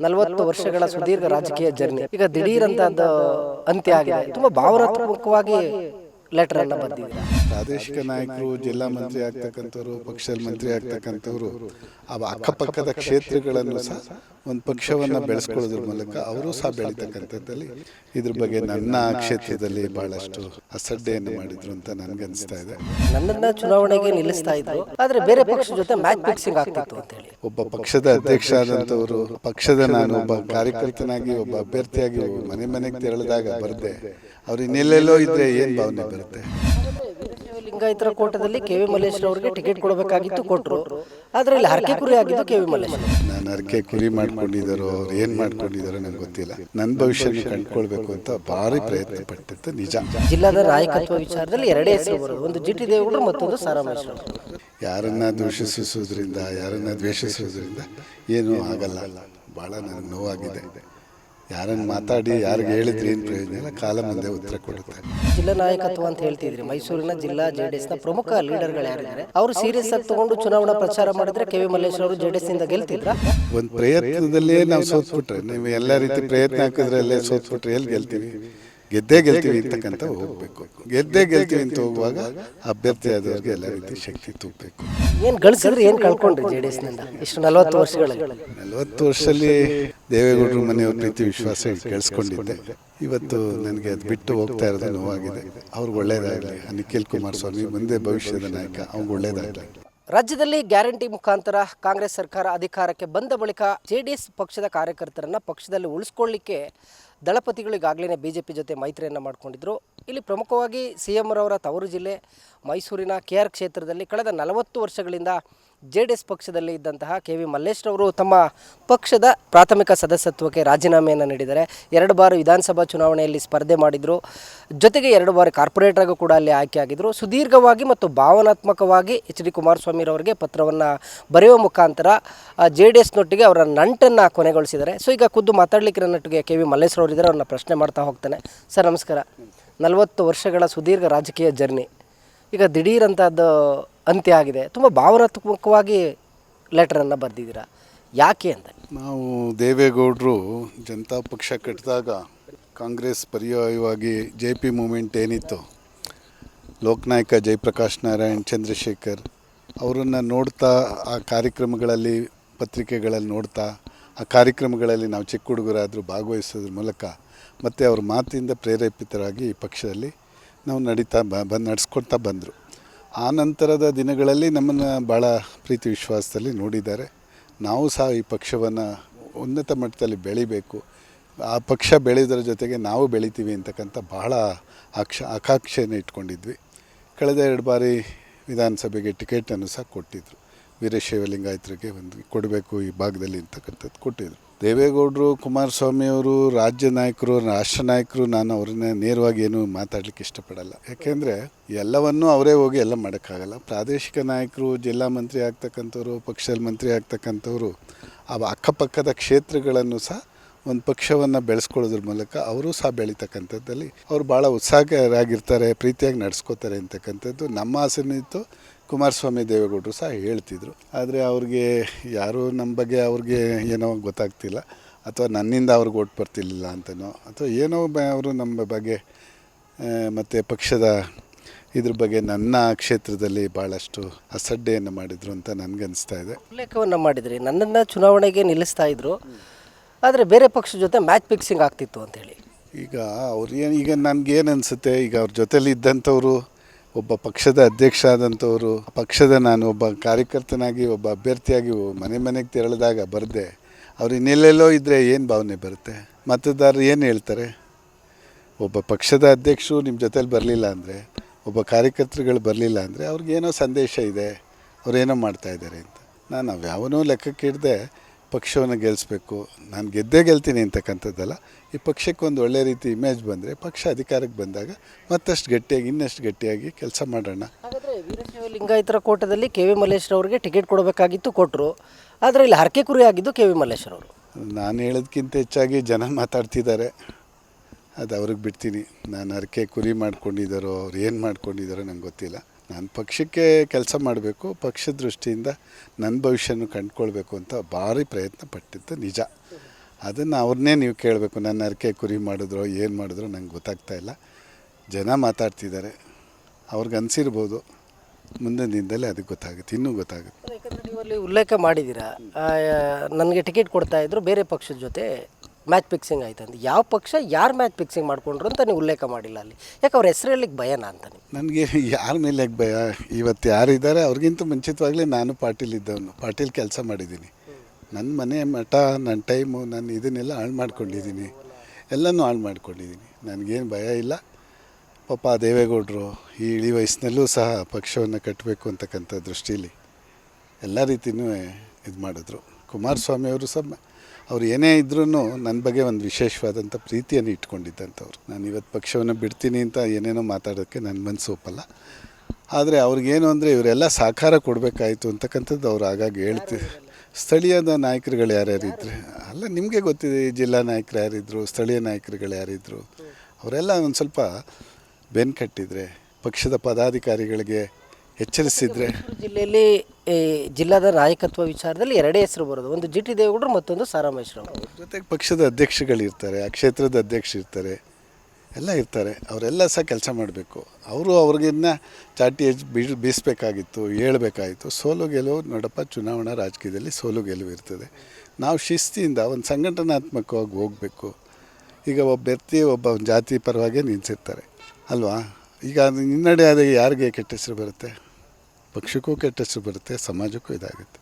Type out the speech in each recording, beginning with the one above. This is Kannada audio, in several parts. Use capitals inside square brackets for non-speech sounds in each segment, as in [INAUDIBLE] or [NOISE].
ನಲವತ್ತು ವರ್ಷಗಳ ಸುದೀರ್ಘ ರಾಜಕೀಯ ಜರ್ನಿ. ಈಗ ದಿಢೀರ್ ಅಂತ ಅಂತ್ಯ ಆಗಿದೆ. ತುಂಬಾ ಭಾವನಾತ್ಮಕವಾಗಿ ಲೆಟರ್ ಅನ್ನ ಬರೆದಿದ್ದೀರಾ? ಪ್ರಾದೇಶಿಕ ನಾಯಕರು ಜಿಲ್ಲಾ ಮಂತ್ರಿ ಆಗ್ತಕ್ಕಂಥವ್ರು ಪಕ್ಷದ ಮಂತ್ರಿ ಆಗ್ತಕ್ಕಂಥವ್ರು ಆ ಅಕ್ಕಪಕ್ಕದ ಕ್ಷೇತ್ರಗಳನ್ನು ಸಹ ಒಂದು ಪಕ್ಷವನ್ನು ಬೆಳೆಸ್ಕೊಳ್ಳೋದ್ರ ಮೂಲಕ ಅವರು ಸಹ ಬೆಳೀತಕ್ಕಂಥದ್ದಲ್ಲಿ ಇದ್ರ ಬಗ್ಗೆ ನನ್ನ ಕ್ಷೇತ್ರದಲ್ಲಿ ಬಹಳಷ್ಟು ಅಸಡ್ಡೆಯನ್ನು ಮಾಡಿದ್ರು ಅಂತ ನನಗನ್ನಿಸ್ತಾ ಇದೆ. ನನ್ನನ್ನ ಚುನಾವಣೆಗೆ ನಿಲ್ಲಿಸ್ತಾ ಇದ್ರು ಆದ್ರೆ ಬೇರೆ ಪಕ್ಷದ ಜೊತೆ ಮ್ಯಾಚ್ ಫಿಕ್ಸಿಂಗ್ ಆಗ್ತಿತ್ತು ಅಂತ ಹೇಳಿ. ಒಬ್ಬ ಪಕ್ಷದ ಅಧ್ಯಕ್ಷ ಆದಂಥವರು ಪಕ್ಷದ ನಾನು ಒಬ್ಬ ಕಾರ್ಯಕರ್ತನಾಗಿ ಒಬ್ಬ ಅಭ್ಯರ್ಥಿಯಾಗಿ ಮನೆ ಮನೆಗೆ ತೆರಳಿದಾಗ ಬರದೆ ಅವ್ರು ಇನ್ನೆಲ್ಲೆಲ್ಲೋ ಇದ್ರೆ ಏನು ಭಾವನೆ ಬರುತ್ತೆ? ಲಿಂಗಾಯತರ ಕೋಟದಲ್ಲಿ ಕೆ ವಿ ಮಲ್ಲೇಶ್ ಅವರಿಗೆ ಟಿಕೆಟ್ ಕೊಡಬೇಕಾಗಿತ್ತು ಕೊಟ್ಟರು ಆದರೆ ಇಲ್ಲಿ ಹರಕೆ ಕುರಿ ಆಗಿದ್ದು ಕೆ ವಿ ಮಲ್ಲೇಶ್ ನಾನು ಹರಕೆ ಕುರಿ ಮಾಡ್ಕೊಂಡಿದ್ದಾರೋ ಅವ್ರು ಏನು ಮಾಡ್ಕೊಂಡಿದ್ದಾರೋ ನನಗೆ ಗೊತ್ತಿಲ್ಲ. ನನ್ನ ಭವಿಷ್ಯ ಕಂಡ್ಕೊಳ್ಬೇಕು ಅಂತ ಭಾರಿ ಪ್ರಯತ್ನ ಪಟ್ಟಿದ್ದು ನಿಜ. ಜಿಲ್ಲಾದ ನಾಯಕತ್ವ ವಿಚಾರದಲ್ಲಿ ಎರಡೇ ಹೆಸರು ಬರೋದು ಒಂದು ಜಿಟಿ ಟಿ ದೇವೇಗೌಡರು ಮತ್ತೊಂದು ಸಾರಾಮೇಶ್ವರ ಯಾರನ್ನ ದೂಷಿಸುವುದರಿಂದ ಯಾರನ್ನ ದ್ವೇಷಿಸುವುದರಿಂದ ಏನೂ ಆಗಲ್ಲ. ಭಾಳ ನನಗೆ ನೋವಾಗಿದೆ. ಯಾರನ್ನು ಮಾತಾಡಿ ಯಾರಿಗೆ ಹೇಳಿದ್ರೆ ಏನು ಪ್ರಯೋಜನ ಇಲ್ಲ ಕಾಲ ಮುಂದೆ ಉತ್ತರ ಕೊಡುತ್ತೆ. ಜಿಲ್ಲಾ ನಾಯಕತ್ವ ಅಂತ ಹೇಳ್ತಿದ್ರಿ. ಮೈಸೂರಿನ ಜಿಲ್ಲಾ ಜೆಡಿಎಸ್ನ ಪ್ರಮುಖ ಲೀಡರ್ಗಳು ಯಾರಿದ್ದಾರೆ ಅವರು ಸೀರಿಯಸ್ ಆಗಿ ತಗೊಂಡು ಚುನಾವಣಾ ಪ್ರಚಾರ ಮಾಡಿದ್ರೆ ಕೆ ವಿ ಮಲ್ಲೇಶ್ ಅವರು ಜೆಡಿಎಸ್ನಿಂದ ಗೆಲ್ತಿದ್ರ? ಒಂದು ಪ್ರಯತ್ನದಲ್ಲೇ ನಾವು ಸೋತ್ಬಿಟ್ರೆ ನೀವು ಎಲ್ಲ ರೀತಿ ಪ್ರಯತ್ನ ಹಾಕಿದ್ರಲ್ಲೇ ಸೋತ್ಬಿಟ್ರೆ ಎಲ್ಲಿ ಗೆಲ್ತೀವಿ? ಗೆದ್ದೇ ಗೆಲ್ತೀವಿ ಅಂತಕ್ಕಂಥ ಹೋಗ್ಬೇಕು. ಗೆದ್ದೇ ಗೆಲ್ತೀವಿ ಅಂತ ಹೋಗುವಾಗ ಅಭ್ಯರ್ಥಿ ಆದವ್ರಿಗೆ ಎಲ್ಲ ರೀತಿ ಶಕ್ತಿ ತುಂಬಬೇಕು ಏನು ಗಳಿಸಿದ್ರೆ ಏನು ಕಳ್ಕೊಂಡ್ರಿ ಜೆಡಿಎಸ್ನಿಂದ? ಇಷ್ಟು ನಲವತ್ತು ವರ್ಷಗಳಲ್ಲಿ. ನಲವತ್ತು ವರ್ಷದಲ್ಲಿ ದೇವೇಗೌಡರು ಮನೆಯವ್ರ ರೀತಿ ವಿಶ್ವಾಸ ಕೇಳಿಸ್ಕೊಂಡಿದ್ದೆ. ಇವತ್ತು ನನಗೆ ಅದು ಬಿಟ್ಟು ಹೋಗ್ತಾ ಇರೋದು ನೋವಾಗಿದೆ. ಅವ್ರಿಗೆ ಒಳ್ಳೇದಾಗಲಿ. ನಿಖಿಲ್ ಕುಮಾರಸ್ವಾಮಿ ಮುಂದೆ ಭವಿಷ್ಯದ ನಾಯಕ. ಅವ್ರಿಗೆ ಒಳ್ಳೇದಾಗಲಿ. ರಾಜ್ಯದಲ್ಲಿ ಗ್ಯಾರಂಟಿ ಮುಖಾಂತರ ಕಾಂಗ್ರೆಸ್ ಸರ್ಕಾರ ಅಧಿಕಾರಕ್ಕೆ ಬಂದ ಬಳಿಕ ಜೆಡಿಎಸ್ ಪಕ್ಷದ ಕಾರ್ಯಕರ್ತರನ್ನ ಪಕ್ಷದಲ್ಲಿ ಉಳಿಸ್ಕೊಳ್ಳಿಕ್ಕೆ ದಳಪತಿಗಳಿಗಾಗಲೇ ಬಿ ಜೆ ಪಿ ಜೊತೆ ಮೈತ್ರಿಯನ್ನು ಮಾಡಿಕೊಂಡಿದ್ರು. ಇಲ್ಲಿ ಪ್ರಮುಖವಾಗಿ ಸಿ ಎಂ ರವರ ತವರು ಜಿಲ್ಲೆ ಮೈಸೂರಿನ ಕೆ ಆರ್ ಕ್ಷೇತ್ರದಲ್ಲಿ ಕಳೆದ ನಲವತ್ತು ವರ್ಷಗಳಿಂದ ಜೆ ಡಿ ಎಸ್ ಪಕ್ಷದಲ್ಲಿ ಇದ್ದಂತಹ ಕೆ ವಿ ಮಲ್ಲೇಶ್ರವರು ತಮ್ಮ ಪಕ್ಷದ ಪ್ರಾಥಮಿಕ ಸದಸ್ಯತ್ವಕ್ಕೆ ರಾಜೀನಾಮೆಯನ್ನು ನೀಡಿದ್ದಾರೆ. ಎರಡು ಬಾರಿ ವಿಧಾನಸಭಾ ಚುನಾವಣೆಯಲ್ಲಿ ಸ್ಪರ್ಧೆ ಮಾಡಿದರು. ಜೊತೆಗೆ ಎರಡು ಬಾರಿ ಕಾರ್ಪೊರೇಟರ್ಗೂ ಕೂಡ ಅಲ್ಲಿ ಆಯ್ಕೆಯಾಗಿದ್ದರು ಸುದೀರ್ಘವಾಗಿ ಮತ್ತು ಭಾವನಾತ್ಮಕವಾಗಿ ಎಚ್ ಡಿ ಕುಮಾರಸ್ವಾಮಿರವರಿಗೆ ಪತ್ರವನ್ನು ಬರೆಯುವ ಮುಖಾಂತರ ಜೆ ಡಿ ಎಸ್ನೊಟ್ಟಿಗೆ ಅವರ ನಂಟನ್ನು ಕೊನೆಗೊಳಿಸಿದ್ದಾರೆ. ಸೊ, ಈಗ ಖುದ್ದು ಮಾತಾಡಲಿಕ್ಕೆ ನನ್ನೊಟ್ಟಿಗೆ ಕೆ ವಿ ಮಲ್ಲೇಶ್ವರವರು ಇದ್ದಾರೆ. ಅವ್ರನ್ನ ಪ್ರಶ್ನೆ ಮಾಡ್ತಾ ಹೋಗ್ತೇನೆ. ಸರ್, ನಮಸ್ಕಾರ. ನಲವತ್ತು ವರ್ಷಗಳ ಸುದೀರ್ಘ ರಾಜಕೀಯ ಜರ್ನಿ. ಈಗ ದಿಢೀರಂಥದ್ದು ಅಂತ್ಯ ಆಗಿದೆ. ತುಂಬ ಭಾವನಾತ್ಮಕವಾಗಿ ಲೆಟರನ್ನು ಬರೆದಿದ್ದೀರಾ? ಯಾಕೆ ಅಂತ? ನಾವು ದೇವೇಗೌಡರು ಜನತಾ ಪಕ್ಷ ಕಟ್ಟಿದಾಗ ಕಾಂಗ್ರೆಸ್ ಪರ್ಯಾಯವಾಗಿ ಜೆ ಪಿ ಮೂಮೆಂಟ್ ಏನಿತ್ತು ಲೋಕನಾಯಕ ಜಯಪ್ರಕಾಶ್ ನಾರಾಯಣ್, ಚಂದ್ರಶೇಖರ್ ಅವರನ್ನು ನೋಡ್ತಾ ಆ ಕಾರ್ಯಕ್ರಮಗಳಲ್ಲಿ, ಪತ್ರಿಕೆಗಳಲ್ಲಿ ನೋಡ್ತಾ, ಆ ಕಾರ್ಯಕ್ರಮಗಳಲ್ಲಿ ನಾವು ಚಿಕ್ಕ ಹುಡುಗರಾದರೂ ಭಾಗವಹಿಸೋದ್ರ ಮೂಲಕ ಮತ್ತು ಅವ್ರ ಮಾತಿಂದ ಪ್ರೇರೇಪಿತರಾಗಿ ಈ ಪಕ್ಷದಲ್ಲಿ ನಾವು ನಡೀತಾ ಬ ಬ, ನಡೆಸ್ಕೊಳ್ತಾ ಬಂದರು. ಆ ನಂತರದ ದಿನಗಳಲ್ಲಿ ನಮ್ಮನ್ನು ಭಾಳ ಪ್ರೀತಿ ವಿಶ್ವಾಸದಲ್ಲಿ ನೋಡಿದ್ದಾರೆ. ನಾವು ಸಹ ಈ ಪಕ್ಷವನ್ನು ಉನ್ನತ ಮಟ್ಟದಲ್ಲಿ ಬೆಳಿಬೇಕು. ಆ ಪಕ್ಷ ಬೆಳೆಯೋದ್ರ ಜೊತೆಗೆ ನಾವು ಬೆಳಿತೀವಿ ಅಂತಕ್ಕಂಥ ಬಹಳ ಆಕ್ಷ, ಆಕಾಂಕ್ಷೆಯನ್ನು ಇಟ್ಕೊಂಡಿದ್ವಿ. ಕಳೆದ ಎರಡು ಬಾರಿ ವಿಧಾನಸಭೆಗೆ ಟಿಕೆಟನ್ನು ಸಹ ಕೊಟ್ಟಿದ್ದರು ವೀರಶೈವ ಲಿಂಗಾಯತರಿಗೆ ಒಂದು ಕೊಡಬೇಕು ಈ ಭಾಗದಲ್ಲಿ ಅಂತಕ್ಕಂಥದ್ದು ಕೊಟ್ಟಿದ್ದರು ದೇವೇಗೌಡರು ಕುಮಾರಸ್ವಾಮಿಯವರು ರಾಜ್ಯ ನಾಯಕರು, ರಾಷ್ಟ್ರ ನಾಯಕರು, ನಾನು ಅವ್ರನ್ನ ನೇರವಾಗಿ ಏನು ಮಾತಾಡ್ಲಿಕ್ಕೆ ಇಷ್ಟಪಡಲ್ಲ. ಯಾಕೆಂದರೆ ಎಲ್ಲವನ್ನೂ ಅವರೇ ಹೋಗಿ ಎಲ್ಲ ಮಾಡೋಕ್ಕಾಗಲ್ಲ. ಪ್ರಾದೇಶಿಕ ನಾಯಕರು, ಜಿಲ್ಲಾ ಮಂತ್ರಿ ಆಗ್ತಕ್ಕಂಥವ್ರು, ಪಕ್ಷದ ಮಂತ್ರಿ ಆಗ್ತಕ್ಕಂಥವ್ರು, ಆ ಅಕ್ಕಪಕ್ಕದ ಕ್ಷೇತ್ರಗಳನ್ನು ಸಹ ಒಂದು ಪಕ್ಷವನ್ನು ಬೆಳೆಸ್ಕೊಳ್ಳೋದ್ರ ಮೂಲಕ ಅವರು ಸಹ ಬೆಳೀತಕ್ಕಂಥದ್ದಲ್ಲಿ ಅವ್ರು ಭಾಳ ಉತ್ಸಾಹರಾಗಿರ್ತಾರೆ, ಪ್ರೀತಿಯಾಗಿ ನಡೆಸ್ಕೋತಾರೆ ಅಂತಕ್ಕಂಥದ್ದು ನಮ್ಮ ಆಸೆನೂ ಇತ್ತು. ಕುಮಾರಸ್ವಾಮಿ ದೇವೇಗೌಡರು ಸಹ ಹೇಳ್ತಿದ್ರು. ಆದರೆ ಅವ್ರಿಗೆ ಯಾರೂ ನಮ್ಮ ಬಗ್ಗೆ ಅವ್ರಿಗೆ ಏನೋ ಗೊತ್ತಾಗ್ತಿಲ್ಲ. ಅಥವಾ ನನ್ನಿಂದ ಅವ್ರಿಗೆ ಓಟ್ ಬರ್ತಿರ್ಲಿಲ್ಲ ಅಂತನೋ ಅಥವಾ ಏನೋ ಬ ಅವರು ನಮ್ಮ ಬಗ್ಗೆ ಮತ್ತು ಪಕ್ಷದ ಇದ್ರ ಬಗ್ಗೆ ನನ್ನ ಕ್ಷೇತ್ರದಲ್ಲಿ ಭಾಳಷ್ಟು ಅಸಡ್ಡೆಯನ್ನು ಮಾಡಿದರು ಅಂತ ನನಗನ್ನಿಸ್ತಾ ಇದೆ. ಉಲ್ಲೇಖವನ್ನು ಮಾಡಿದ್ರಿ. ನನ್ನನ್ನು ಚುನಾವಣೆಗೆ ನಿಲ್ಲಿಸ್ತಾ ಇದ್ರು. ಆದರೆ ಬೇರೆ ಪಕ್ಷದ ಜೊತೆ ಮ್ಯಾಚ್ ಫಿಕ್ಸಿಂಗ್ ಆಗ್ತಿತ್ತು ಅಂತೇಳಿ ಈಗ ಅವ್ರು ಏನು ಈಗ ನನಗೇನು ಅನಿಸುತ್ತೆ? ಈಗ ಅವ್ರ ಜೊತೇಲಿ ಇದ್ದಂಥವ್ರು ಒಬ್ಬ ಪಕ್ಷದ ಅಧ್ಯಕ್ಷ ಆದಂಥವರು ಪಕ್ಷದ ನಾನು ಒಬ್ಬ ಕಾರ್ಯಕರ್ತನಾಗಿ, ಒಬ್ಬ ಅಭ್ಯರ್ಥಿಯಾಗಿ ಮನೆ ಮನೆಗೆ ತೆರಳಿದಾಗ ಬರದೆ, ಅವ್ರು ಇನ್ನೆಲ್ಲೆಲ್ಲೋ ಇದ್ದರೆ ಏನು ಭಾವನೆ ಬರುತ್ತೆ? ಮತದಾರರು ಏನು ಹೇಳ್ತಾರೆ? ಒಬ್ಬ ಪಕ್ಷದ ಅಧ್ಯಕ್ಷರು ನಿಮ್ಮ ಜೊತೇಲಿ ಬರಲಿಲ್ಲ ಅಂದರೆ, ಒಬ್ಬ ಕಾರ್ಯಕರ್ತರುಗಳು ಬರಲಿಲ್ಲ ಅಂದರೆ ಅವ್ರಿಗೇನೋ ಸಂದೇಶ ಇದೆ, ಅವ್ರೇನೋ ಮಾಡ್ತಾಯಿದ್ದಾರೆ ಅಂತ. ನಾನು ಅವ್ಯಾವನೂ ಲೆಕ್ಕಕ್ಕೆ ಹಿಡ್ದೆ ಪಕ್ಷವನ್ನು ಗೆಲ್ಲಿಸ್ಬೇಕು ನಾನು ಗೆದ್ದೇ ಗೆಲ್ತೀನಿ ಅಂತಕ್ಕಂಥದ್ದಲ್ಲ. ಈ ಪಕ್ಷಕ್ಕೆ ಒಂದು ಒಳ್ಳೆ ರೀತಿ ಇಮೇಜ್ ಬಂದರೆ ಪಕ್ಷ ಅಧಿಕಾರಕ್ಕೆ ಬಂದಾಗ ಮತ್ತಷ್ಟು ಗಟ್ಟಿಯಾಗಿ ಇನ್ನಷ್ಟು ಗಟ್ಟಿಯಾಗಿ ಕೆಲಸ ಮಾಡೋಣ. ಹಾಗಾದರೆ ವೀರಶೈವ ಲಿಂಗಾಯತರ ಕೋಟದಲ್ಲಿ ಕೆ ವಿ ಮಲ್ಲೇಶ್ವರವರಿಗೆ ಟಿಕೆಟ್ ಕೊಡಬೇಕಾಗಿತ್ತು ಕೊಟ್ಟರು ಆದರೆ ಇಲ್ಲಿ ಹರಕೆ ಕುರಿ ಆಗಿದ್ದು ಕೆ ವಿ ಮಲ್ಲೇಶ್ವರವರು ನಾನು ಹೇಳೋದಕ್ಕಿಂತ ಹೆಚ್ಚಾಗಿ ಜನ ಮಾತಾಡ್ತಿದ್ದಾರೆ. ಅದು ಅವ್ರಿಗೆ ಬಿಡ್ತೀನಿ. ನಾನು ಹರಕೆ ಕುರಿ ಮಾಡ್ಕೊಂಡಿದ್ದಾರೋ ಅವ್ರು ಏನು ಮಾಡ್ಕೊಂಡಿದ್ದಾರೋ ನಂಗೆ ಗೊತ್ತಿಲ್ಲ. ನಾನು ಪಕ್ಷಕ್ಕೆ ಕೆಲಸ ಮಾಡಬೇಕು ಪಕ್ಷ ದೃಷ್ಟಿಯಿಂದ ನನ್ನ ಭವಿಷ್ಯನ ಕಂಡುಕೊಳ್ಬೇಕು ಅಂತ ಭಾರಿ ಪ್ರಯತ್ನ ಪಟ್ಟಿದ್ದು ನಿಜ. ಅದನ್ನು ಅವ್ರನ್ನೇ ನೀವು ಕೇಳಬೇಕು, ನನ್ನ ಅರಕೆ ಕುರಿ ಮಾಡಿದ್ರೋ, ಏನು ಮಾಡಿದ್ರು ನಂಗೆ ಗೊತ್ತಾಗ್ತಾ ಇಲ್ಲ. ಜನ ಮಾತಾಡ್ತಿದ್ದಾರೆ, ಅವ್ರಿಗೆ ಅನಿಸಿರ್ಬೋದು, ಮುಂದಿನ ದಿನದಲ್ಲಿ ಅದಕ್ಕೆ ಗೊತ್ತಾಗುತ್ತೆ, ಇನ್ನೂ ಗೊತ್ತಾಗುತ್ತೆ. ಯಾಕಂದರೆ ಅಲ್ಲಿ ಉಲ್ಲೇಖ ಮಾಡಿದ್ದೀರಾ ನನಗೆ ಟಿಕೆಟ್ ಕೊಡ್ತಾ ಇದ್ರು, ಬೇರೆ ಪಕ್ಷದ ಜೊತೆ ಮ್ಯಾಚ್ ಫಿಕ್ಸಿಂಗ್ ಆಯ್ತು ಅಂತ. ಯಾವ ಪಕ್ಷ ಯಾರು ಮ್ಯಾಚ್ ಫಿಕ್ಸಿಂಗ್ ಮಾಡ್ಕೊಂಡ್ರು ಅಂತ ನೀವು ಉಲ್ಲೇಖ ಮಾಡಿಲ್ಲ ಅಲ್ಲಿ. ಯಾಕೆ ಅವ್ರ ಹೆಸರು ಹೇಳಲಿಕ್ಕೆ ಭಯನಾ ಅಂತ ನನಗೆ ಯಾರ ಮೇಲೆ ಭಯ? ಇವತ್ತು ಯಾರಿದ್ದಾರೆ ಅವ್ರಿಗಿಂತ ಮುಂಚಿತವಾಗಲೇ ನಾನು ಪಾಟೀಲ್ ಇದ್ದವನು. ಪಾಟೀಲ್ ಕೆಲಸ ಮಾಡಿದ್ದೀನಿ. ನನ್ನ ಮನೆ ಮಠ ನನ್ನ ಟೈಮು, ನಾನು ಇದನ್ನೆಲ್ಲ ಹಾಳು ಮಾಡ್ಕೊಂಡಿದ್ದೀನಿ. ಎಲ್ಲನೂ ಹಾಳು ಮಾಡ್ಕೊಂಡಿದ್ದೀನಿ. ನನಗೇನು ಭಯ ಇಲ್ಲ. ಪಾಪ ದೇವೇಗೌಡರು ಈ ಇಳಿ ವಯಸ್ಸಿನಲ್ಲೂ ಸಹ ಪಕ್ಷವನ್ನು ಕಟ್ಟಬೇಕು ಅಂತಕ್ಕಂಥ ದೃಷ್ಟಿಯಲ್ಲಿ ಎಲ್ಲ ರೀತಿಯೂ ಇದು ಮಾಡಿದ್ರು. ಕುಮಾರಸ್ವಾಮಿ ಅವರು ಸಹ ಅವ್ರು ಏನೇ ಇದ್ರೂ ನನ್ನ ಬಗ್ಗೆ ಒಂದು ವಿಶೇಷವಾದಂಥ ಪ್ರೀತಿಯನ್ನು ಇಟ್ಕೊಂಡಿದ್ದಂಥವ್ರು. ನಾನು ಇವತ್ತು ಪಕ್ಷವನ್ನು ಬಿಡ್ತೀನಿ ಅಂತ ಏನೇನೋ ಮಾತಾಡೋಕ್ಕೆ ನನ್ನ ಮನಸ್ಸು ಒಪ್ಪಲ್ಲ. ಆದರೆ ಅವ್ರಿಗೇನು ಅಂದರೆ ಇವರೆಲ್ಲ ಸಹಕಾರ ಕೊಡಬೇಕಾಯಿತು ಅಂತಕ್ಕಂಥದ್ದು ಅವ್ರು ಆಗಾಗ ಹೇಳ್ತಿ, ಸ್ಥಳೀಯದ ನಾಯಕರುಗಳು ಯಾರ್ಯಾರು ಇದ್ದರೆ ಅಲ್ಲ ನಿಮಗೆ ಗೊತ್ತಿದೆ ಜಿಲ್ಲಾ ನಾಯಕರು ಯಾರಿದ್ರು, ಸ್ಥಳೀಯ ನಾಯಕರುಗಳು ಯಾರಿದ್ರು, ಅವರೆಲ್ಲ ಒಂದು ಸ್ವಲ್ಪ ಬೆನ್ ಕಟ್ಟಿದರೆ ಪಕ್ಷದ ಪದಾಧಿಕಾರಿಗಳಿಗೆ ಎಚ್ಚರಿಸಿದರೆ ಜಿಲ್ಲೆಯಲ್ಲಿ ಈ ಜಿಲ್ಲಾದ ನಾಯಕತ್ವ ವಿಚಾರದಲ್ಲಿ ಎರಡೇ ಹೆಸರು ಬರೋದು. ಒಂದು ಜಿ ಟಿ ದೇವೇಗೌಡರು ಮತ್ತೊಂದು ಸಾರಾಮೇಶ್ವರವರು ಜೊತೆಗೆ ಪಕ್ಷದ ಅಧ್ಯಕ್ಷಗಳಿರ್ತಾರೆ ಆ ಕ್ಷೇತ್ರದ ಅಧ್ಯಕ್ಷ ಇರ್ತಾರೆ ಎಲ್ಲ ಇರ್ತಾರೆ. ಅವರೆಲ್ಲ ಸಹ ಕೆಲಸ ಮಾಡಬೇಕು. ಅವರು ಅವ್ರಿಗಿನ್ನ ಚಾಟಿ ಬೀಳ್ ಬೀಸಬೇಕಾಗಿತ್ತು ಹೇಳ್ಬೇಕಾಗಿತ್ತು ಸೋಲು ಗೆಲುವು ನೋಡಪ್ಪ ಚುನಾವಣಾ ರಾಜಕೀಯದಲ್ಲಿ ಸೋಲು ಗೆಲುವು ಇರ್ತದೆ. ನಾವು ಶಿಸ್ತಿಯಿಂದ ಒಂದು ಸಂಘಟನಾತ್ಮಕವಾಗಿ ಹೋಗಬೇಕು. ಈಗ ಒಬ್ಬ ವ್ಯಕ್ತಿ ಒಬ್ಬ ಜಾತಿ ಪರವಾಗಿ ನಿಲ್ಲಿಸಿರ್ತಾರೆ ಅಲ್ವಾ? ಈಗ ಅದು ಹಿನ್ನಡೆ ಆದಾಗ ಯಾರಿಗೆ ಕೆಟ್ಟ ಹೆಸರು ಬರುತ್ತೆ? ಪಕ್ಷಕ್ಕೂ ಕೆಟ್ಟ ಹೆಸರು ಬರುತ್ತೆ ಸಮಾಜಕ್ಕೂ ಇದಾಗುತ್ತೆ.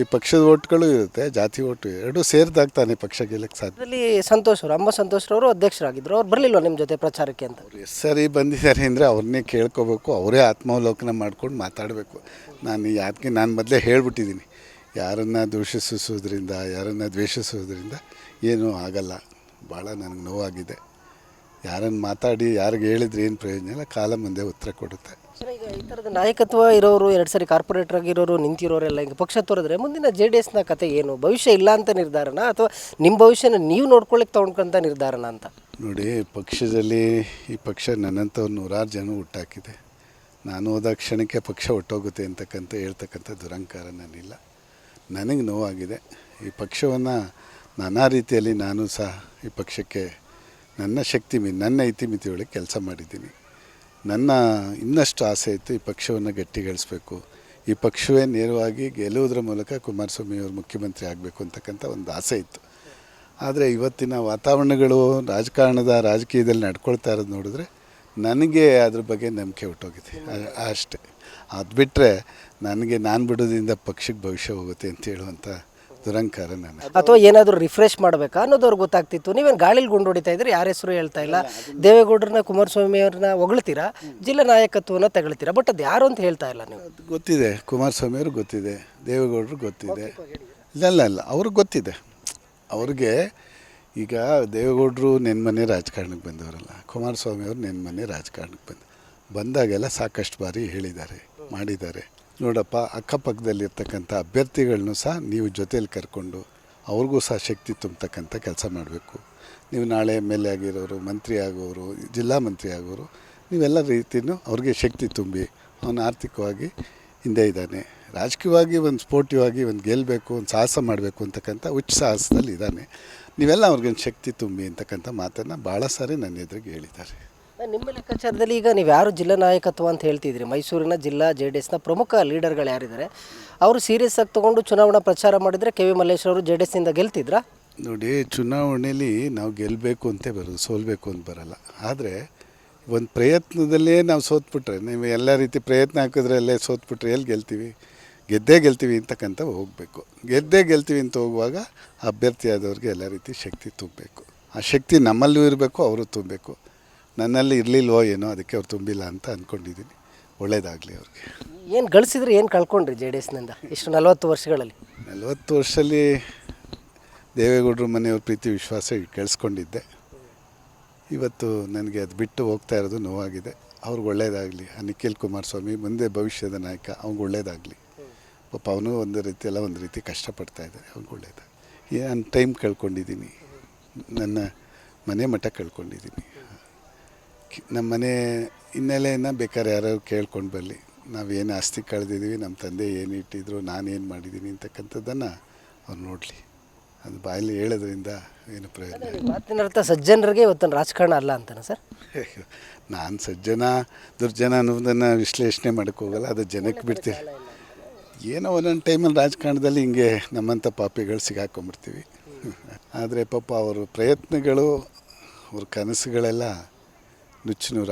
ಈ ಪಕ್ಷದ ಓಟ್ಗಳು ಇರುತ್ತೆ ಜಾತಿ ಓಟು ಎರಡೂ ಸೇರಿದಾಗ್ತಾನೆ ಪಕ್ಷ ಗೆಲ್ಲಕ್ಕೆ ಸಾಧ್ಯ. ಅದರಲ್ಲಿ ಸಂತೋಷ್ ಅವರು ಅಮ್ಮ ಸಂತೋಷ್ ಅವರು ಅಧ್ಯಕ್ಷರಾಗಿದ್ದರು ಅವ್ರು ಬರಲಿಲ್ಲ ನಿಮ್ಮ ಜೊತೆ ಪ್ರಚಾರಕ್ಕೆ ಅಂತ? ಅವ್ರು ಎಷ್ಟು ಸರಿ ಬಂದಿದ್ದಾರೆ ಅಂದರೆ ಅವ್ರನ್ನೇ ಕೇಳ್ಕೋಬೇಕು ಅವರೇ ಆತ್ಮಾವಲೋಕನ ಮಾಡ್ಕೊಂಡು ಮಾತಾಡಬೇಕು. ನಾನು ಯಾಕೆ ನಾನು ಮೊದಲೇ ಹೇಳ್ಬಿಟ್ಟಿದ್ದೀನಿ ಯಾರನ್ನು ದೂಷಿಸೋದ್ರಿಂದ ಯಾರನ್ನು ದ್ವೇಷಿಸೋದ್ರಿಂದ ಏನೂ ಆಗಲ್ಲ. ಭಾಳ ನನಗೆ ನೋವಾಗಿದೆ. ಯಾರನ್ನು ಮಾತಾಡಿ ಯಾರಿಗೆ ಹೇಳಿದ್ರೆ ಏನು ಪ್ರಯೋಜನ ಇಲ್ಲ ಕಾಲ ಮುಂದೆ ಉತ್ತರ ಕೊಡುತ್ತೆ. ಈಗ ಈ ಥರದ ನಾಯಕತ್ವ ಇರೋರು ಎರಡು ಸರಿ ಕಾರ್ಪೊರೇಟರ್ ಆಗಿರೋರು ನಿಂತಿರೋರೆಲ್ಲ ಈಗ ಪಕ್ಷ ತೋರಿದ್ರೆ ಮುಂದಿನ ಜೆ ಡಿ ಎಸ್ನ ಕತೆ ಏನು? ಭವಿಷ್ಯ ಇಲ್ಲ ಅಂತ ನಿರ್ಧಾರನ? ಅಥವಾ ನಿಮ್ಮ ಭವಿಷ್ಯನ ನೀವು ನೋಡ್ಕೊಳ್ಳಿಕ್ಕೆ ತೊಗೊಂಡ್ಕೊಂತ ನಿರ್ಧಾರನ ಅಂತ? ನೋಡಿ ಪಕ್ಷದಲ್ಲಿ ಈ ಪಕ್ಷ ನನ್ನಂಥವ್ರು ನೂರಾರು ಜನ ಹುಟ್ಟಾಕಿದೆ. ನಾನು ಹೋದ ಕ್ಷಣಕ್ಕೆ ಪಕ್ಷ ಹೊಟ್ಟೋಗುತ್ತೆ ಅಂತಕ್ಕಂಥ ಹೇಳ್ತಕ್ಕಂಥ ದುರಂಕಾರ ನನ್ನಿಲ್ಲ. ನನಗೆ ನೋವಾಗಿದೆ. ಈ ಪಕ್ಷವನ್ನು ನಾನಾ ರೀತಿಯಲ್ಲಿ ನಾನು ಸಹ ಈ ಪಕ್ಷಕ್ಕೆ ನನ್ನ ಶಕ್ತಿ ಮೀ, ನನ್ನ ಇತಿಮಿತಿಯೊಳಗೆ ಕೆಲಸ ಮಾಡಿದ್ದೀನಿ. ನನ್ನ ಇನ್ನಷ್ಟು ಆಸೆ ಇತ್ತು ಈ ಪಕ್ಷವನ್ನು ಗಟ್ಟಿಗೊಳಿಸ್ಬೇಕು. ಈ ಪಕ್ಷವೇ ನೇರವಾಗಿ ಗೆಲ್ಲುವುದರ ಮೂಲಕ ಕುಮಾರಸ್ವಾಮಿ ಅವರು ಮುಖ್ಯಮಂತ್ರಿ ಆಗಬೇಕು ಅಂತಕ್ಕಂಥ ಒಂದು ಆಸೆ ಇತ್ತು. ಆದರೆ ಇವತ್ತಿನ ವಾತಾವರಣಗಳು ರಾಜಕಾರಣದ ರಾಜಕೀಯದಲ್ಲಿ ನಡ್ಕೊಳ್ತಾ ಇರೋದು ನೋಡಿದ್ರೆ ನನಗೆ ಅದ್ರ ಬಗ್ಗೆ ನಂಬಿಕೆ ಹುಟ್ಟೋಗಿದೆ. ಅಷ್ಟೇ. ಅದು ಬಿಟ್ಟರೆ ನನಗೆ ನಾನು ಬಿಡೋದ್ರಿಂದ ಪಕ್ಷಕ್ಕೆ ಭವಿಷ್ಯ ಹೋಗುತ್ತೆ ಅಂತ ಹೇಳುವಂಥ ದುರಂಕಾರ ನಾನು ಅಥವಾ ಏನಾದರೂ ರಿಫ್ರೆಶ್ ಮಾಡಬೇಕಾ ಅನ್ನೋದು ಅವ್ರಿಗೆ ಗೊತ್ತಾಗ್ತಿತ್ತು. ನೀವೇನು ಗಾಳಿಲಿ ಗುಂಡು ಹೊಡಿತಾ ಇದ್ರೆ ಯಾರ ಹೆಸರು ಹೇಳ್ತಾ ಇಲ್ಲ. ದೇವೇಗೌಡರನ್ನ ಕುಮಾರಸ್ವಾಮಿ ಅವ್ರನ್ನ ಹೊಗಳ್ತೀರಾ? ಜಿಲ್ಲಾ ನಾಯಕತ್ವನ ತಗೊಳ್ತೀರಾ? ಬಟ್ ಅದು ಯಾರು ಅಂತ ಹೇಳ್ತಾ ಇಲ್ಲ ನೀವು. ಅದು ಗೊತ್ತಿದೆ. ಕುಮಾರಸ್ವಾಮಿ ಅವ್ರಿಗೆ ಗೊತ್ತಿದೆ. ದೇವೇಗೌಡರು ಗೊತ್ತಿದೆ. ಇಲ್ಲ ಇಲ್ಲ ಇಲ್ಲ. ಅವ್ರಿಗೆ ಗೊತ್ತಿದೆ. ಅವ್ರಿಗೆ ಈಗ ದೇವೇಗೌಡರು ನೆನ್ಮನೆ ರಾಜಕಾರಣಕ್ಕೆ ಬಂದವರಲ್ಲ. ಕುಮಾರಸ್ವಾಮಿ ಅವರು ನೆನ್ಮನೆ ರಾಜಕಾರಣಕ್ಕೆ ಬಂದ ಬಂದಾಗೆಲ್ಲ ಸಾಕಷ್ಟು ಬಾರಿ ಹೇಳಿದ್ದಾರೆ ಮಾಡಿದ್ದಾರೆ. ನೋಡಪ್ಪ, ಅಕ್ಕಪಕ್ಕದಲ್ಲಿರ್ತಕ್ಕಂಥ ಅಭ್ಯರ್ಥಿಗಳನ್ನೂ ಸಹ ನೀವು ಜೊತೇಲಿ ಕರ್ಕೊಂಡು ಅವ್ರಿಗೂ ಸಹ ಶಕ್ತಿ ತುಂಬತಕ್ಕಂಥ ಕೆಲಸ ಮಾಡಬೇಕು. ನೀವು ನಾಳೆ ಎಂ ಎಲ್ ಎ ಆಗಿರೋರು, ಮಂತ್ರಿ ಆಗೋರು, ಜಿಲ್ಲಾ ಮಂತ್ರಿ ಆಗೋರು, ನೀವೆಲ್ಲ ರೀತಿಯೂ ಅವ್ರಿಗೆ ಶಕ್ತಿ ತುಂಬಿ ಅವನು ಆರ್ಥಿಕವಾಗಿ ಹಿಂದೆ ಇದ್ದಾನೆ. ರಾಜಕೀಯವಾಗಿ ಒಂದು ಸ್ಪೋರ್ಟಿವ್ ಆಗಿ ಒಂದು ಗೆಲ್ಲಬೇಕು ಒಂದು ಸಾಹಸ ಮಾಡಬೇಕು ಅಂತಕ್ಕಂಥ ಉಚ್ಚ ಸಾಹಸದಲ್ಲಿ ಇದ್ದಾನೆ. ನೀವೆಲ್ಲ ಅವ್ರಿಗೊಂದು ಶಕ್ತಿ ತುಂಬಿ ಅಂತಕ್ಕಂಥ ಮಾತನ್ನು ಭಾಳ ಸಾರಿ ನನ್ನ ಎದುರಿಗೆ ಹೇಳಿದ್ದಾರೆ. ನಿಮ್ಮ ಲೆಕ್ಕಾಚಾರದಲ್ಲಿ ಈಗ ನೀವು ಯಾರು ಜಿಲ್ಲಾ ನಾಯಕತ್ವ ಅಂತ ಹೇಳ್ತಿದ್ರಿ ಮೈಸೂರಿನ ಜಿಲ್ಲಾ ಜೆ ಡಿ ಎಸ್ನ ಪ್ರಮುಖ ಲೀಡರ್ಗಳು ಯಾರಿದ್ದಾರೆ? ಅವರು ಸೀರಿಯಸ್ ಆಗಿ ತೊಗೊಂಡು ಚುನಾವಣಾ ಪ್ರಚಾರ ಮಾಡಿದರೆ ಕೆ ವಿ ಮಲ್ಲೇಶ್ವರ ಅವರು ಜೆ ಡಿ ಎಸ್ನಿಂದ ಗೆಲ್ತಿದ್ರಾ? ನೋಡಿ, ಚುನಾವಣೆಯಲ್ಲಿ ನಾವು ಗೆಲ್ಲಬೇಕು ಅಂತ ಬರೋದು, ಸೋಲಬೇಕು ಅಂತ ಬರಲ್ಲ. ಆದರೆ ಒಂದು ಪ್ರಯತ್ನದಲ್ಲೇ ನಾವು ಸೋತ್ಬಿಟ್ರೆ, ನೀವು ಎಲ್ಲ ರೀತಿ ಪ್ರಯತ್ನ ಹಾಕಿದ್ರೆ ಹಾಕಿದ್ರಲ್ಲೇ ಸೋತ್ಬಿಟ್ರೆ ಎಲ್ಲಿ ಗೆಲ್ತೀವಿ? ಗೆದ್ದೇ ಗೆಲ್ತೀವಿ ಅಂತಕ್ಕಂಥ ಹೋಗಬೇಕು. ಗೆದ್ದೇ ಗೆಲ್ತೀವಿ ಅಂತ ಹೋಗುವಾಗ ಅಭ್ಯರ್ಥಿ ಆದವ್ರಿಗೆ ಎಲ್ಲ ರೀತಿ ಶಕ್ತಿ ತುಂಬಬೇಕು. ಆ ಶಕ್ತಿ ನಮ್ಮಲ್ಲೂ ಇರಬೇಕು, ಅವರು ತುಂಬಬೇಕು. ನನ್ನಲ್ಲಿ ಇರಲಿಲ್ವೋ ಏನೋ ಅದಕ್ಕೆ ಅವ್ರು ತುಂಬಿಲ್ಲ ಅಂತ ಅಂದ್ಕೊಂಡಿದ್ದೀನಿ ಒಳ್ಳೇದಾಗಲಿ ಅವ್ರಿಗೆ. ಏನು ಗಳಿಸಿದ್ರೆ ಏನು ಕಳ್ಕೊಂಡ್ರಿ ಜೆ ಡಿ ಎಸ್ನಿಂದ? ಇಷ್ಟು ನಲವತ್ತು ವರ್ಷಗಳಲ್ಲಿ? ನಲವತ್ತು ವರ್ಷದಲ್ಲಿ ದೇವೇಗೌಡರು ಮನೆಯವ್ರ ಪ್ರೀತಿ ವಿಶ್ವಾಸ ಕೇಳಿಸ್ಕೊಂಡಿದ್ದೆ. ಇವತ್ತು ನನಗೆ ಅದು ಬಿಟ್ಟು ಹೋಗ್ತಾ ಇರೋದು ನೋವಾಗಿದೆ. ಅವ್ರಿಗೆ ಒಳ್ಳೇದಾಗಲಿ. ಆ ನಿಖಿಲ್ ಕುಮಾರಸ್ವಾಮಿ ಮುಂದೆ ಭವಿಷ್ಯದ ನಾಯಕ ಅವ್ನಿಗೆ ಒಳ್ಳೇದಾಗಲಿ. ಪಾಪ ಅವನು ಒಂದು ರೀತಿ ಎಲ್ಲ ಒಂದು ರೀತಿ ಕಷ್ಟಪಡ್ತಾ ಇದ್ದಾರೆ. ಅವ್ನಿಗೆ ಒಳ್ಳೇದಾಗಲಿ. ನಾನು ಟೈಮ್ ಕಳ್ಕೊಂಡಿದ್ದೀನಿ. ನನ್ನ ಮನೆ ಮಠ ಕಳ್ಕೊಂಡಿದ್ದೀನಿ. ನಮ್ಮ ಮನೆ ಹಿನ್ನೆಲೆಯನ್ನು ಬೇಕಾದ್ರೆ ಯಾರು ಕೇಳ್ಕೊಂಡು ಬರಲಿ ನಾವೇನು ಆಸ್ತಿ ಕಳೆದಿದ್ದೀವಿ ನಮ್ಮ ತಂದೆ ಏನು ಇಟ್ಟಿದ್ರು ನಾನೇನು ಮಾಡಿದ್ದೀನಿ ಅಂತಕ್ಕಂಥದ್ದನ್ನು ಅವ್ರು ನೋಡಲಿ. ಅದು ಬಾಯಲ್ಲಿ ಹೇಳೋದ್ರಿಂದ ಏನು ಪ್ರಯೋಜನ ಇಲ್ಲ. ಮಾತಿನ ಅರ್ಥ ಸಜ್ಜನರಿಗೆ ಇವತ್ತಿನ ರಾಜಕಾರಣ ಅಲ್ಲ ಅಂತಾನೆ ಸರ್? [LAUGHS] ನಾನು ಸಜ್ಜನ ದುರ್ಜನ ಅನ್ನೋದನ್ನು ವಿಶ್ಲೇಷಣೆ ಮಾಡೋಕ್ಕೆ ಹೋಗಲ್ಲ ಅದು ಜನಕ್ಕೆ ಬಿಡ್ತೀವಿ. ಏನೋ ಒಂದೊಂದು ಟೈಮಲ್ಲಿ ರಾಜಕಾರಣದಲ್ಲಿ ಹಿಂಗೆ ನಮ್ಮಂಥ ಪಾಪಿಗಳು ಸಿಗಾಕೊಂಬಿಡ್ತೀವಿ ಆದರೆ ಪಾಪ ಅವರು ಪ್ರಯತ್ನಗಳು ಅವ್ರ ಕನಸುಗಳೆಲ್ಲ ನುಚ್ಚು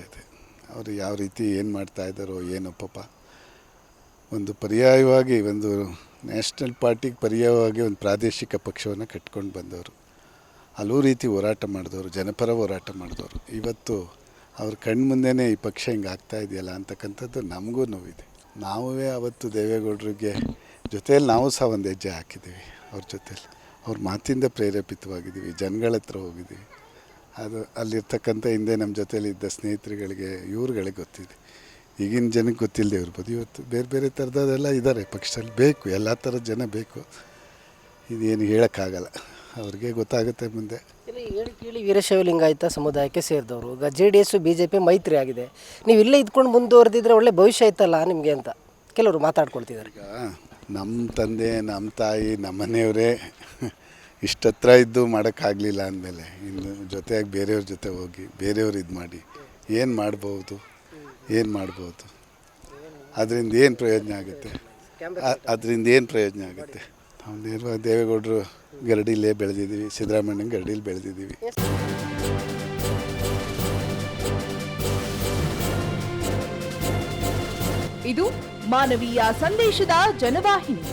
ಇದೆ ಅವರು ಯಾವ ರೀತಿ ಏನು ಮಾಡ್ತಾ ಇದ್ದಾರೋ ಏನೋ ಪಾಪ. ಒಂದು ಪರ್ಯಾಯವಾಗಿ ಒಂದು ನ್ಯಾಷನಲ್ ಪಾರ್ಟಿಗೆ ಪರ್ಯಾಯವಾಗಿ ಒಂದು ಪ್ರಾದೇಶಿಕ ಪಕ್ಷವನ್ನು ಕಟ್ಕೊಂಡು ಬಂದವರು. ಹಲವು ರೀತಿ ಹೋರಾಟ ಮಾಡಿದವರು, ಜನಪರ ಹೋರಾಟ ಮಾಡಿದವರು. ಇವತ್ತು ಅವ್ರ ಕಣ್ಣು ಮುಂದೆನೇ ಈ ಪಕ್ಷ ಹಿಂಗೆ ಆಗ್ತಾ ಇದೆಯಲ್ಲ ಅಂತಕ್ಕಂಥದ್ದು ನಮಗೂ ನೋವಿದೆ. ನಾವೇ ಅವತ್ತು ದೇವೇಗೌಡರಿಗೆ ಜೊತೆಯಲ್ಲಿ ನಾವು ಸಹ ಒಂದು ಹೆಜ್ಜೆ ಹಾಕಿದ್ದೀವಿ. ಅವ್ರ ಜೊತೆಯಲ್ಲಿ. ಅವ್ರ ಮಾತಿಂದ ಪ್ರೇರೇಪಿತವಾಗಿದ್ದೀವಿ. ಜನಗಳ ಹತ್ರ ಹೋಗಿದ್ದೀವಿ. ಅದು ಅಲ್ಲಿರ್ತಕ್ಕಂಥ ಹಿಂದೆ ನಮ್ಮ ಜೊತೇಲಿ ಇದ್ದ ಸ್ನೇಹಿತರುಗಳಿಗೆ ಇವ್ರುಗಳಿಗೆ ಗೊತ್ತಿದೆ. ಈಗಿನ ಜನಕ್ಕೆ ಗೊತ್ತಿಲ್ಲದೆ ಇರ್ಬೋದು. ಇವತ್ತು ಬೇರೆ ಬೇರೆ ಥರದೆಲ್ಲ ಇದ್ದಾರೆ ಪಕ್ಷದಲ್ಲಿ. ಬೇಕು ಎಲ್ಲ ಥರದ ಜನ ಬೇಕು. ಇದೇನು ಹೇಳೋಕ್ಕಾಗಲ್ಲ. ಅವ್ರಿಗೆ ಗೊತ್ತಾಗುತ್ತೆ ಮುಂದೆ. ಇಲ್ಲಿ ಹೇಳಿ ಕೇಳಿ ವೀರಶೈವ ಲಿಂಗಾಯತ ಸಮುದಾಯಕ್ಕೆ ಸೇರಿದವರು. ಈಗ J D S B J P ಮೈತ್ರಿ ಆಗಿದೆ. ನೀವು ಇಲ್ಲೇ ಇದ್ಕೊಂಡು ಮುಂದುವರೆದಿದ್ರೆ ಒಳ್ಳೆ ಭವಿಷ್ಯ ಇತ್ತಲ್ಲ ನಿಮಗೆ ಅಂತ ಕೆಲವರು ಮಾತಾಡ್ಕೊಳ್ತಿದ್ದಾರೆ. ಈಗ ನಮ್ಮ ತಂದೆ ನಮ್ಮ ತಾಯಿ ನಮ್ಮ ಮನೆಯವರೇ ಇಷ್ಟತ್ರ ಇದ್ದು ಮಾಡೋಕ್ಕಾಗಲಿಲ್ಲ ಅಂದಮೇಲೆ ಇನ್ನು ಜೊತೆಯಾಗಿ ಬೇರೆಯವ್ರ ಜೊತೆ ಹೋಗಿ, ಬೇರೆಯವ್ರು ಇದು ಮಾಡಿ. ಏನು ಮಾಡ್ಬೋದು ಏನು ಮಾಡ್ಬೋದು ಅದರಿಂದ ಏನು ಪ್ರಯೋಜನ ಆಗುತ್ತೆ? ಅದರಿಂದ ಏನು ಪ್ರಯೋಜನ ಆಗುತ್ತೆ? ನಾವು ನೇರವಾಗಿ ದೇವೇಗೌಡರು ಗರಡಿಲೇ ಬೆಳೆದಿದ್ದೀವಿ, ಸಿದ್ದರಾಮಯ್ಯನ ಗರಡಿಲಿ ಬೆಳೆದಿದ್ದೀವಿ. ಇದು ಮಾನವೀಯ ಸಂದೇಶದ ಜನವಾಹಿನಿ.